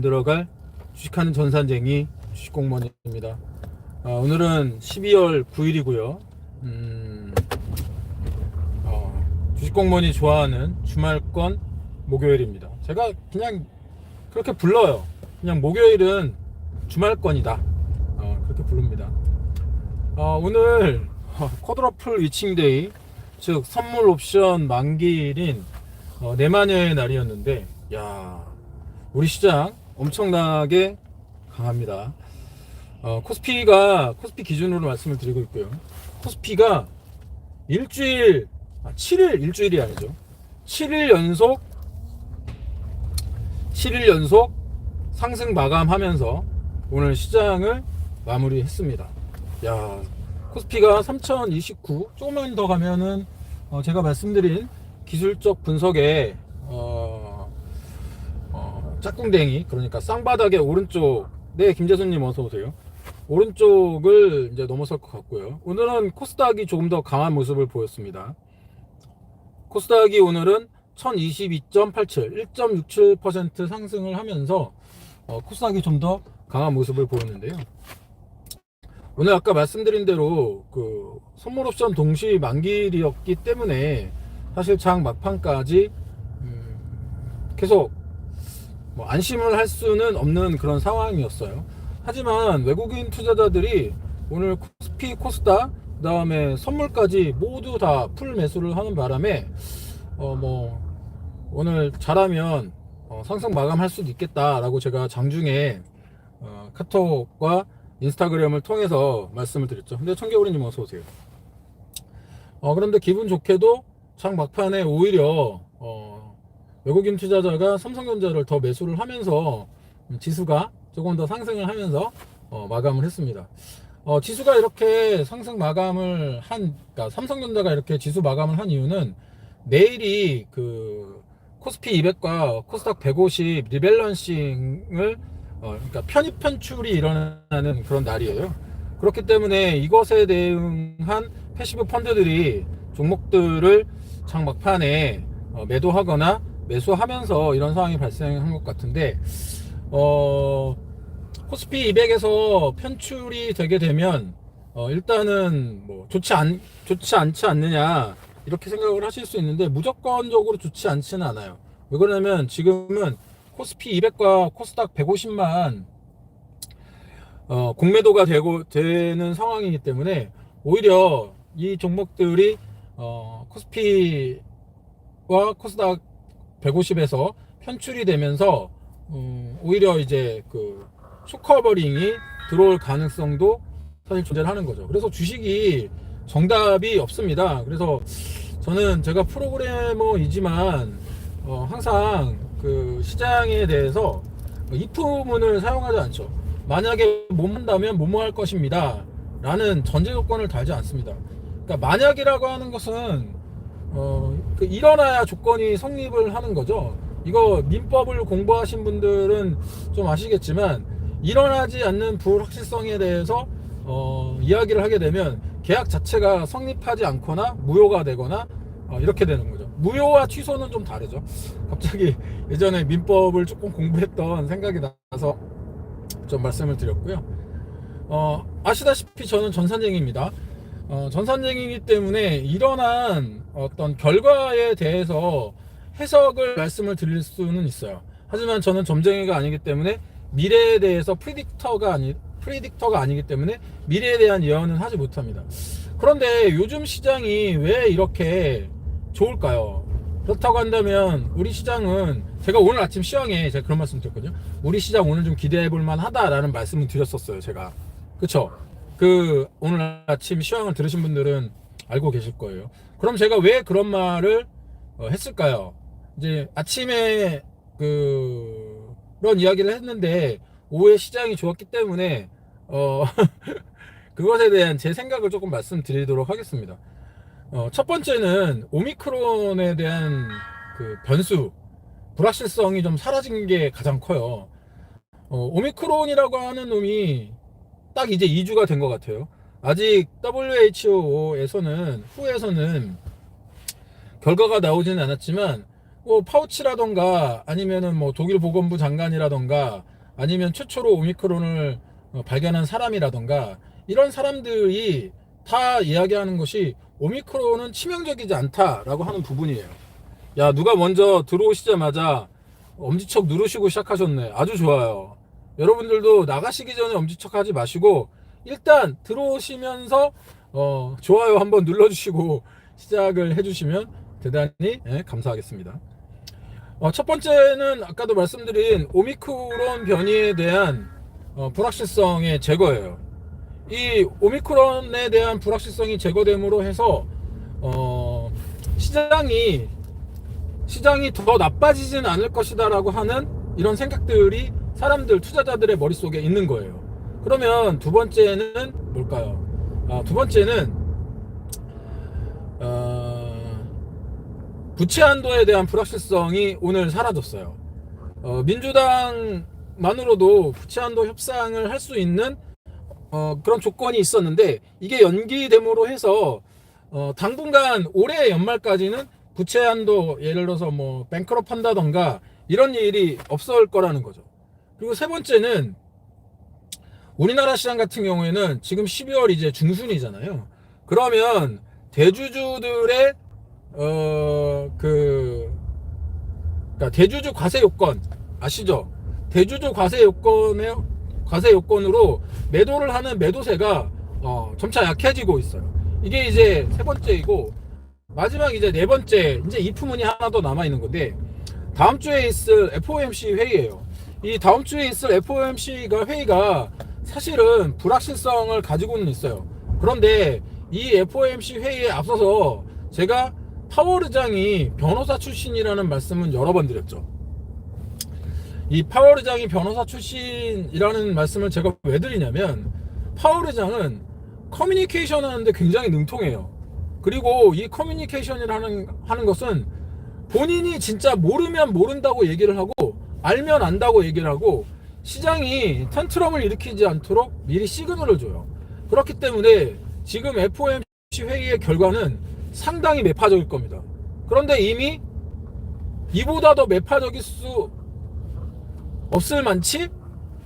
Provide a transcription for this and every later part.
들어갈 주식하는 전산쟁이 주식공무원입니다. 아, 오늘은 12월 9일이고요. 음, 어, 주식공무원이 좋아하는 주말권 목요일입니다. 제가 그냥 그렇게 불러요. 그냥 목요일은 주말권이다. 어, 그렇게 부릅니다. 어, 오늘 어, 쿼드러플 위칭데이 즉 선물 옵션 만기일인 어, 내마녀의 날이었는데 야 우리 시장 엄청나게 강합니다. 어, 코스피가 코스피 기준으로 말씀을 드리고 있고요. 코스피가 일주일 아, 7일 일주일이 아니죠. 7일 연속 7일 연속 상승 마감하면서 오늘 시장을 마무리했습니다. 야, 코스피가 3029 조금만 더 가면은 어, 제가 말씀드린 기술적 분석에 짝꿍댕이 그러니까 쌍바닥의 오른쪽 네 김재선님 어서 오세요. 오른쪽을 이제 넘어설 것 같고요. 오늘은 코스닥이 조금 더 강한 모습을 보였습니다. 코스닥이 오늘은 1022.87, 1.67% 상승을 하면서 어, 코스닥이 좀 더 강한 모습을 보였는데요. 오늘 아까 말씀드린 대로 그 선물 옵션 동시 만기일이었기 때문에 사실 장 막판까지 음, 계속 뭐 안심을 할 수는 없는 그런 상황이었어요. 하지만 외국인 투자자들이 오늘 코스피 코스닥 그 다음에 선물까지 모두 다 풀 매수를 하는 바람에 어 뭐 오늘 잘하면 어 상승 마감할 수도 있겠다라고 제가 장중에 어 카톡과 인스타그램을 통해서 말씀을 드렸죠. 근데 청개구리님 어서 오세요. 어 그런데 기분 좋게도 장 막판에 오히려 어 외국인 투자자가 삼성전자를 더 매수를 하면서 지수가 조금 더 상승을 하면서 어, 마감을 했습니다. 어, 지수가 이렇게 상승 마감을 한, 그러니까 삼성전자가 이렇게 지수 마감을 한 이유는 내일이 그 코스피 200과 코스닥 150 리밸런싱을 어, 그러니까 편입 편출이 일어나는 그런 날이에요. 그렇기 때문에 이것에 대응한 패시브 펀드들이 종목들을 장 막판에 어, 매도하거나 매수하면서 이런 상황이 발생한 것 같은데 어, 코스피 200에서 편출이 되게 되면 어, 일단은 뭐 좋지 않 좋지 않지 않느냐 이렇게 생각을 하실 수 있는데 무조건적으로 좋지 않지는 않아요. 왜 그러냐면 지금은 코스피 200과 코스닥 150만 어, 공매도가 되고 되는 상황이기 때문에 오히려 이 종목들이 어, 코스피와 코스닥 150에서 편출이 되면서 음, 오히려 이제 그 쇼커버링이 들어올 가능성도 사실 존재를 하는 거죠. 그래서 주식이 정답이 없습니다. 그래서 저는 제가 프로그래머이지만 어, 항상 그 시장에 대해서 if문을 사용하지 않죠. 만약에 못 한다면 뭐뭐 할 것입니다. 라는 전제 조건을 달지 않습니다. 그러니까 만약이라고 하는 것은 어, 그 일어나야 조건이 성립을 하는 거죠. 이거 민법을 공부하신 분들은 좀 아시겠지만 일어나지 않는 불확실성에 대해서 어, 이야기를 하게 되면 계약 자체가 성립하지 않거나 무효가 되거나 어, 이렇게 되는 거죠. 무효와 취소는 좀 다르죠. 갑자기 예전에 민법을 조금 공부했던 생각이 나서 좀 말씀을 드렸고요. 어, 아시다시피 저는 전산쟁이입니다. 어, 전산쟁이기 때문에 일어난 어떤 결과에 대해서 해석을 말씀을 드릴 수는 있어요. 하지만 저는 점쟁이가 아니기 때문에 미래에 대해서 프리딕터가 아니 프리딕터가 아니기 때문에 미래에 대한 예언은 하지 못합니다. 그런데 요즘 시장이 왜 이렇게 좋을까요? 그렇다고 한다면 우리 시장은 제가 오늘 아침 시황에 제가 그런 말씀 드렸거든요. 우리 시장 오늘 좀 기대해 볼 만하다라는 말씀을 드렸었어요. 제가 그쵸? 그 오늘 아침 시황을 들으신 분들은 알고 계실 거예요. 그럼 제가 왜 그런 말을 어, 했을까요? 이제 아침에 그 그런 이야기를 했는데 오후에 시장이 좋았기 때문에 어 그것에 대한 제 생각을 조금 말씀드리도록 하겠습니다. 어, 첫 번째는 오미크론에 대한 그 변수 불확실성이 좀 사라진 게 가장 커요. 어, 오미크론이라고 하는 놈이 딱 이제 2주가 된 것 같아요. 아직 WHO에서는 후에서는 결과가 나오지는 않았지만 뭐 파우치라던가 아니면은 뭐 독일 보건부 장관이라던가 아니면 최초로 오미크론을 어, 발견한 사람이라던가 이런 사람들이 다 이야기하는 것이 오미크론은 치명적이지 않다라고 하는 부분이에요. 야 누가 먼저 들어오시자마자 엄지척 누르시고 시작하셨네. 아주 좋아요. 여러분들도 나가시기 전에 엄지척 하지 마시고 일단 들어오시면서 어, 좋아요 한번 눌러주시고 시작을 해주시면 대단히 예, 감사하겠습니다. 어, 첫 번째는 아까도 말씀드린 오미크론 변이에 대한 어, 불확실성의 제거예요. 이 오미크론에 대한 불확실성이 제거됨으로 해서 어, 시장이 시장이 더 나빠지진 않을 것이다라고 하는 이런 생각들이 사람들 투자자들의 머릿속에 있는 거예요. 그러면 두 번째는 뭘까요? 아, 두 번째는 어, 부채 한도에 대한 불확실성이 오늘 사라졌어요. 어, 민주당만으로도 부채 한도 협상을 할 수 있는 어, 그런 조건이 있었는데 이게 연기됨으로 해서 어, 당분간 올해 연말까지는 부채 한도 예를 들어서 뭐 뱅크럽 한다던가 이런 일이 없을 거라는 거죠. 그리고 세 번째는 우리나라 시장 같은 경우에는 지금 12월 이제 중순이잖아요. 그러면 대주주들의 어그 그러니까 대주주 과세 요건 아시죠? 대주주 과세 요건에 과세 요건으로 매도를 하는 매도세가 어, 점차 약해지고 있어요. 이게 이제 세 번째이고 마지막 이제 네 번째 이제 이 부분이 하나 더 남아 있는 건데 다음 주에 있을 FOMC 회의예요. 이 다음 주에 있을 FOMC가 회의가 사실은 불확실성을 가지고는 있어요. 그런데 이 FOMC 회의에 앞서서 제가 파월 의장이 변호사 출신이라는 말씀은 여러 번 드렸죠. 이 파월 의장이 변호사 출신이라는 말씀을 제가 왜 드리냐면 파월 의장은 커뮤니케이션 하는데 굉장히 능통해요. 그리고 이 커뮤니케이션이라는 하는 것은 본인이 진짜 모르면 모른다고 얘기를 하고 알면 안다고 얘기를 하고 시장이 텐트럼을 일으키지 않도록 미리 시그널을 줘요. 그렇기 때문에 지금 FOMC 회의의 결과는 상당히 매파적일 겁니다. 그런데 이미 이보다 더 매파적일 수 없을 만치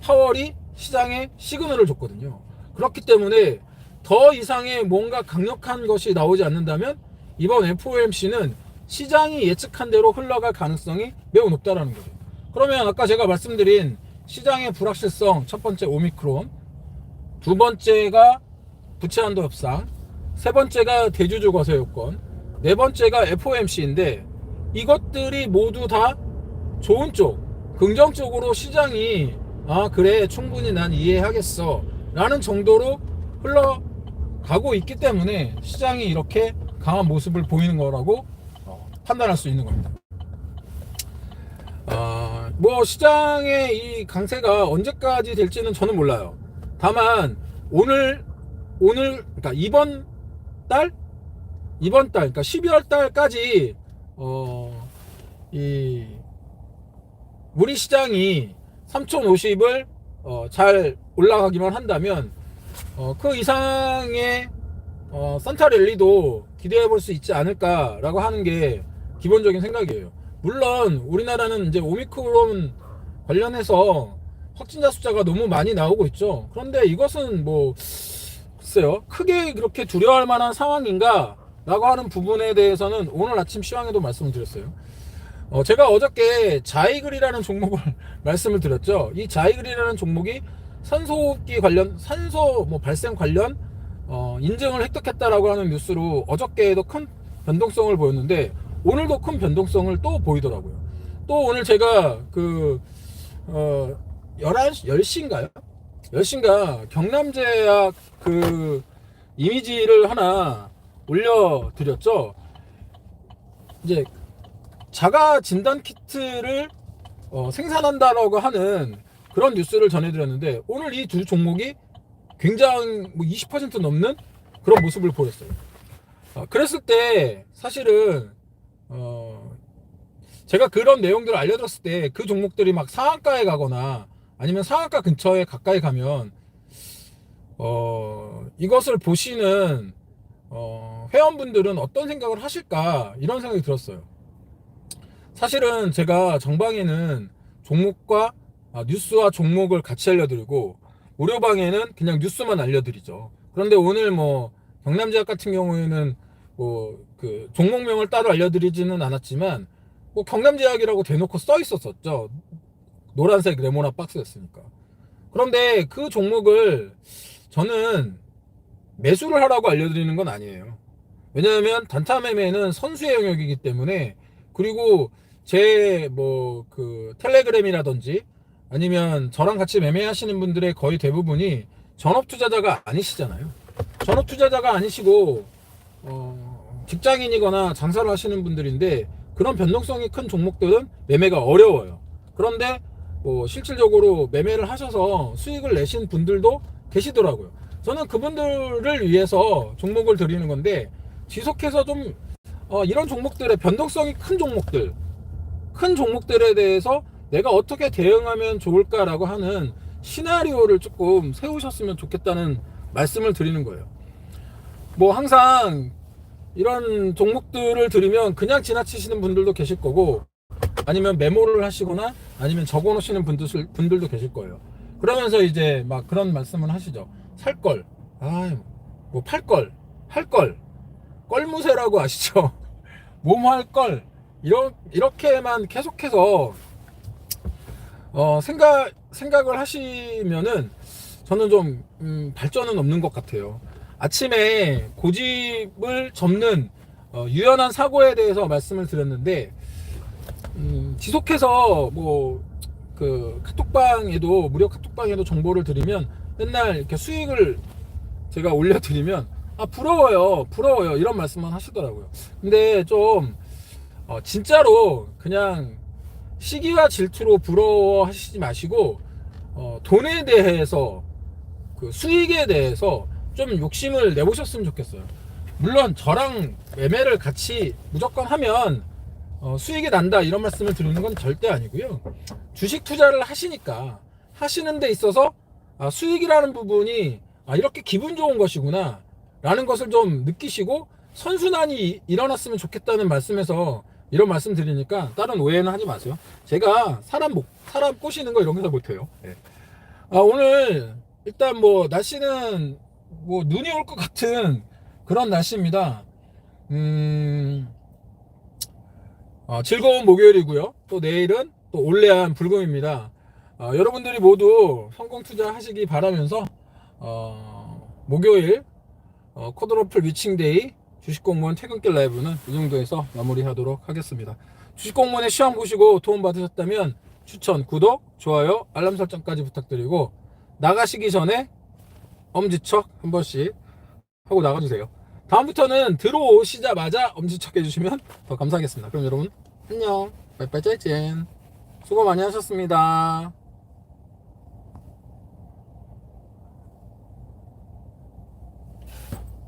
파월이 시장에 시그널을 줬거든요. 그렇기 때문에 더 이상의 뭔가 강력한 것이 나오지 않는다면 이번 FOMC는 시장이 예측한 대로 흘러갈 가능성이 매우 높다라는 거죠. 그러면 아까 제가 말씀드린 시장의 불확실성 첫 번째 오미크론, 두 번째가 부채 한도 협상, 세 번째가 대주주 과세 요건, 네 번째가 FOMC인데 이것들이 모두 다 좋은 쪽, 긍정적으로 시장이 아 그래 충분히 난 이해하겠어 라는 정도로 흘러가고 있기 때문에 시장이 이렇게 강한 모습을 보이는 거라고 어, 판단할 수 있는 겁니다. 아, 뭐 시장의 이 강세가 언제까지 될지는 저는 몰라요. 다만 오늘 오늘 그러니까 이번 달 이번 달 그러니까 12월 달까지 어 이 우리 시장이 3050을 어, 잘 올라가기만 한다면 어, 그 이상의 어, 산타 랠리도 기대해 볼 수 있지 않을까라고 하는 게 기본적인 생각이에요. 물론 우리나라는 이제 오미크론 관련해서 확진자 숫자가 너무 많이 나오고 있죠. 그런데 이것은 뭐 글쎄요 크게 그렇게 두려워할 만한 상황인가 라고 하는 부분에 대해서는 오늘 아침 시황에도 말씀을 드렸어요. 어, 제가 어저께 자이글이라는 종목을 말씀을 드렸죠. 이 자이글이라는 종목이 산소호흡기 관련, 산소 뭐 발생 관련 어, 인증을 획득했다라고 하는 뉴스로 어저께에도 큰 변동성을 보였는데 오늘도 큰 변동성을 또 보이더라고요. 또 오늘 제가 그 어, 11시, 10시인가요? 10시인가 경남제약 그 이미지를 하나 올려드렸죠. 이제 자가 진단 키트를 어, 생산한다라고 하는 그런 뉴스를 전해드렸는데 오늘 이 두 종목이 굉장히 뭐 20% 넘는 그런 모습을 보였어요. 어, 그랬을 때 사실은 어, 제가 그런 내용들을 알려드렸을 때 그 종목들이 막 상한가에 가거나 아니면 상한가 근처에 가까이 가면 어, 이것을 보시는 어, 회원분들은 어떤 생각을 하실까 이런 생각이 들었어요. 사실은 제가 정방에는 종목과 아, 뉴스와 종목을 같이 알려드리고 무료방에는 그냥 뉴스만 알려드리죠. 그런데 오늘 뭐 경남제약 같은 경우에는 뭐 그 종목명을 따로 알려드리지는 않았지만 뭐 경남제약이라고 대놓고 써 있었었죠. 노란색 레모나 박스였으니까. 그런데 그 종목을 저는 매수를 하라고 알려드리는 건 아니에요. 왜냐하면 단타 매매는 선수의 영역이기 때문에 그리고 제 뭐 그 텔레그램이라든지 아니면 저랑 같이 매매하시는 분들의 거의 대부분이 전업 투자자가 아니시잖아요. 전업 투자자가 아니시고 어 직장인이거나 장사를 하시는 분들인데 그런 변동성이 큰 종목들은 매매가 어려워요. 그런데 뭐 실질적으로 매매를 하셔서 수익을 내신 분들도 계시더라고요. 저는 그분들을 위해서 종목을 드리는 건데 지속해서 좀 어, 이런 종목들의 변동성이 큰 종목들, 큰 종목들에 대해서 내가 어떻게 대응하면 좋을까라고 하는 시나리오를 조금 세우셨으면 좋겠다는 말씀을 드리는 거예요. 뭐 항상 이런 종목들을 들으면 그냥 지나치시는 분들도 계실 거고 아니면 메모를 하시거나 아니면 적어 놓으시는 분들, 분들도 계실 거예요. 그러면서 이제 막 그런 말씀을 하시죠. 살 걸. 아, 뭐 팔 걸. 할 걸. 껄무새라고 아시죠? 몸 할 걸. 이러, 이렇게만 계속해서 어, 생각, 생각을 하시면은 저는 좀, 음, 발전은 없는 것 같아요. 아침에 고집을 접는 어, 유연한 사고에 대해서 말씀을 드렸는데, 음, 지속해서 뭐, 그 카톡방에도, 무료 카톡방에도 정보를 드리면 맨날 이렇게 수익을 제가 올려드리면, 아, 부러워요. 부러워요. 이런 말씀만 하시더라고요. 근데 좀, 어, 진짜로 그냥 시기와 질투로 부러워하시지 마시고 어, 돈에 대해서 그 수익에 대해서 좀 욕심을 내보셨으면 좋겠어요. 물론 저랑 매매를 같이 무조건 하면 어, 수익이 난다 이런 말씀을 드리는 건 절대 아니고요. 주식 투자를 하시니까 하시는 데 있어서 아, 수익이라는 부분이 아, 이렇게 기분 좋은 것이구나 라는 것을 좀 느끼시고 선순환이 일어났으면 좋겠다는 말씀에서 이런 말씀 드리니까 다른 오해는 하지 마세요. 제가 사람 목, 사람 꼬시는 거 이런 거잘 못해요. 예. 아, 오늘 일단 뭐 날씨는 뭐 눈이 올 것 같은 그런 날씨입니다. 음, 어, 즐거운 목요일이고요. 또 내일은 또 올레한 불금입니다. 어, 여러분들이 모두 성공 투자하시기 바라면서 어, 목요일 어, 코드로플 위칭데이 주식공무원 퇴근길 라이브는 이 정도에서 마무리하도록 하겠습니다. 주식공무원의 시험 보시고 도움 받으셨다면 추천, 구독, 좋아요, 알람 설정까지 부탁드리고 나가시기 전에 엄지척 한 번씩 하고 나가주세요. 다음부터는 들어오시자마자 엄지척 해주시면 더 감사하겠습니다. 그럼 여러분 안녕, 빠이빠이 짜이젠 수고 많이 하셨습니다.